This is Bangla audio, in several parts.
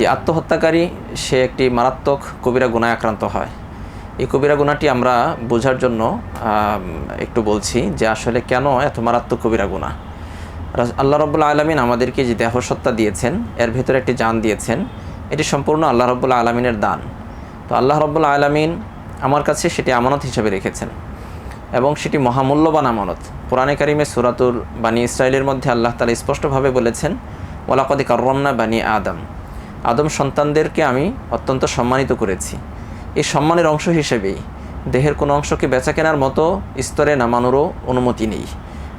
যে আত্মহত্যাকারী, সে একটি মারাত্মক কবিরা গুণায় আক্রান্ত হয়। এই কবিরা গুণাটি আমরা বোঝার জন্য একটু বলছি যে আসলে কেন এত মারাত্মক কবিরা গুণা? আল্লাহ রব্বুল্লা আলমিন আমাদেরকে যে দেহসত্তা দিয়েছেন, এর ভেতরে একটি জান দিয়েছেন, এটি সম্পূর্ণ আল্লাহ রব্বুল্লা আলমিনের দান। তো আল্লাহ রব্বুল্লা আলমিন আমার কাছে সেটি আমানত হিসেবে রেখেছেন এবং সেটি মহামূল্যবান আমানত। কোরআনে কারিমে সুরাতুল বানী ইসরায়েলের মধ্যে আল্লাহ তালা স্পষ্টভাবে বলেছেন ওলাকদি কার্রমনা বানী আদম। আদম সন্তানদেরকে আমি অত্যন্ত সম্মানিত করেছি। এই সম্মানের অংশ হিসেবেই দেহের কোনো অংশকে বেচা কেনার মতো স্তরে নামানোরও অনুমতি নেই।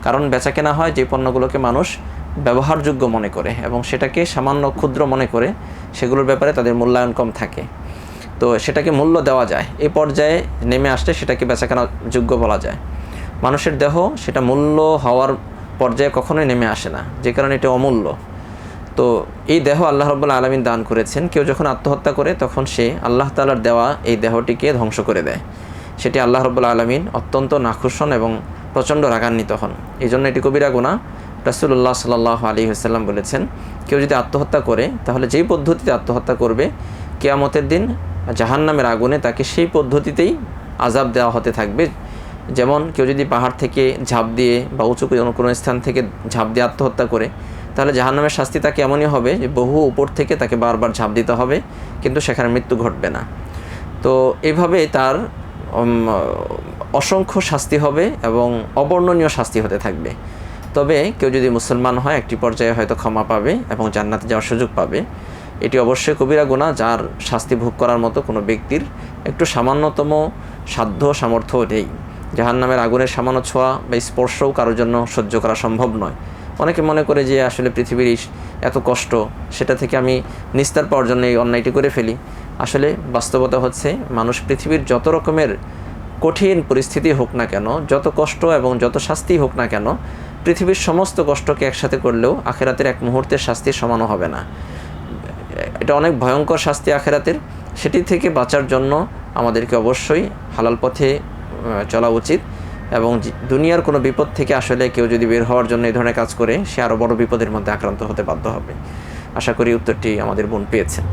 কারণ বেচা কেনা হয় যে পণ্যগুলোকে মানুষ ব্যবহারযোগ্য মনে করে এবং সেটাকে সামান্য ক্ষুদ্র মনে করে সেগুলোর ব্যাপারে তাদের মূল্যায়ন কম থাকে। তো সেটাকে মূল্য দেওয়া যায়। এ পর্যায়ে নেমে আসলে সেটাকে বেচা বেচাকেনা যোগ্য বলা যায়। মানুষের দেহ সেটা মূল্য হওয়ার পর্যায়ে কখনোই নেমে আসে না। যে কারণে এটা অমূল্য। তো এই দেহ আল্লাহ রব্বুল্লা আলমিন দান করেছেন। কেউ যখন আত্মহত্যা করে, তখন সে আল্লাহ তালার দেওয়া এই দেহটিকে ধ্বংস করে দেয়। সেটি আল্লাহ রব্বুল্লা আলমিন অত্যন্ত নাখুশন এবং প্রচণ্ড রাগান্বিত হন। এই জন্য এটি কবিরা গুণা রাসুল্লাহ সাল্লাহ আলী হাসাল্লাম বলেছেন, কেউ যদি আত্মহত্যা করে, তাহলে যেই পদ্ধতিতে আত্মহত্যা করবে, কেয়ামতের দিন জাহান্নামের আগুনে তাকে সেই পদ্ধতিতেই আজাব দেওয়া হতে থাকবে। যেমন কেউ যদি পাহাড় থেকে ঝাঁপ দিয়ে বা উঁচু কোনো স্থান থেকে ঝাঁপ দিয়ে আত্মহত্যা করে তাহলে জাহান্নামের শাস্তি তাকে এমনই হবে যে বহু উপর থেকে তাকে বারবার ঝাঁপ দিতে হবে, কিন্তু সেখানে মৃত্যু ঘটবে না। তো এইভাবে তার অসংখ্য শাস্তি হবে এবং অবর্ণনীয় শাস্তি হতে থাকবে। তবে কেউ যদি মুসলমান হয়, একটি পর্যায়ে হয়তো ক্ষমা পাবে এবং জান্নাতে যাওয়ার সুযোগ পাবে। এটি অবশ্যই কবিরা গুণা যার শাস্তি ভোগ করার মতো কোনো ব্যক্তির একটু সামান্যতম সাধ্য সামর্থ্য নেই। জাহান্নামের আগুনের সামান্য ছোঁয়া বা স্পর্শও কারোর জন্য সহ্য করা সম্ভব নয়। অনেকে মনে করে যে আসলে পৃথিবীর এত কষ্ট, সেটা থেকে আমি নিস্তার পাওয়ার জন্য এই অন্যায়টি করে ফেলি। আসলে বাস্তবতা হচ্ছে, মানুষ পৃথিবীর যত রকমের কঠিন পরিস্থিতি হোক না কেন, যত কষ্ট এবং যত শাস্তি হোক না কেন, পৃথিবীর সমস্ত কষ্টকে একসাথে করলেও আখেরাতের এক মুহূর্তের শাস্তি সমানও হবে না। এটা অনেক ভয়ঙ্কর শাস্তি আখেরাতের। সেটি থেকে বাঁচার জন্য আমাদেরকে অবশ্যই হালাল পথে চলা উচিত। এবং দুনিয়ার কোনো বিপদ থেকে আসলে কেউ যদি বের হওয়ার জন্য এই ধরনের কাজ করে, সে আরও বড় বিপদের মধ্যে আক্রান্ত হতে বাধ্য হবে। আশা করি উত্তরটি আমাদের বোন পেয়েছেন